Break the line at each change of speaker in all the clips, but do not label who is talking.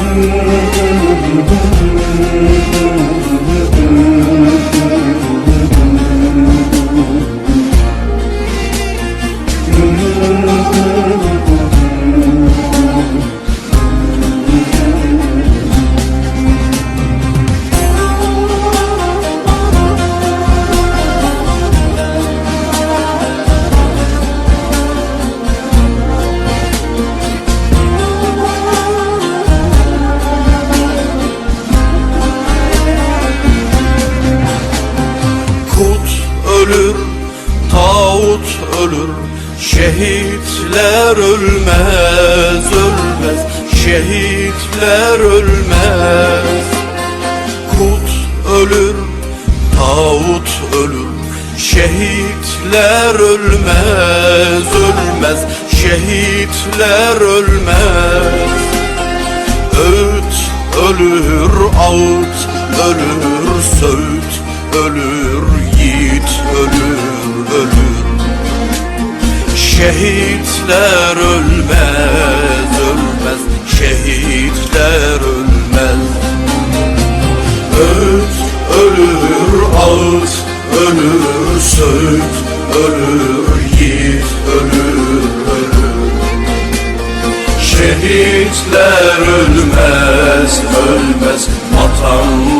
Thank you. Ölür Şehitler ölmez ölmez Şehitler ölmez. Kut ölür Tağut ölür Şehitler ölmez ölmez Şehitler ölmez. Öğüt ölür ağıt ölür söğüt ölür yiğit ölür ölür. Şehitler ölmez ölmez. Şehitler ölmez. Öğüt ölür ağıt ölür söğüt ölür yiğit ölür ölür. Şehitler ölmez ölmez. Vatan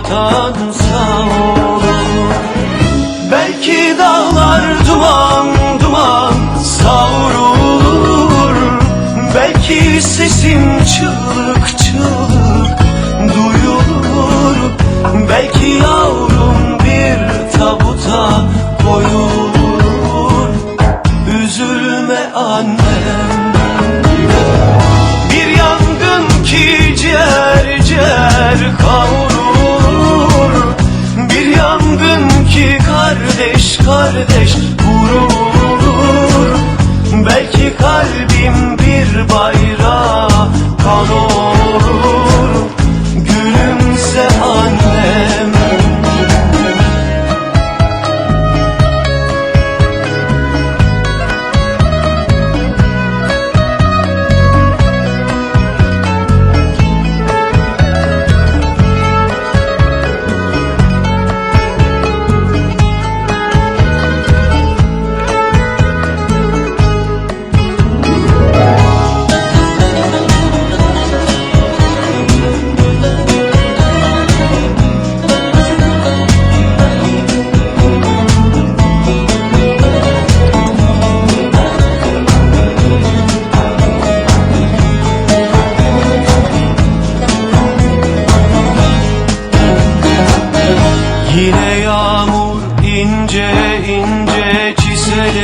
belki vatan sağ olur Belki dağlar duman duman savrulur. Belki sesim çığlık çığlık duyulur. Belki yavrum bir tabuta koyulur. Üzülme annem Bir yangın ki ciğer ciğer kavrulur kardeş. Kardeş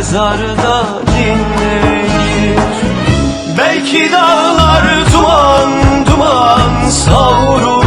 mezarda dinlenir. Belki dağlar duman duman savrulur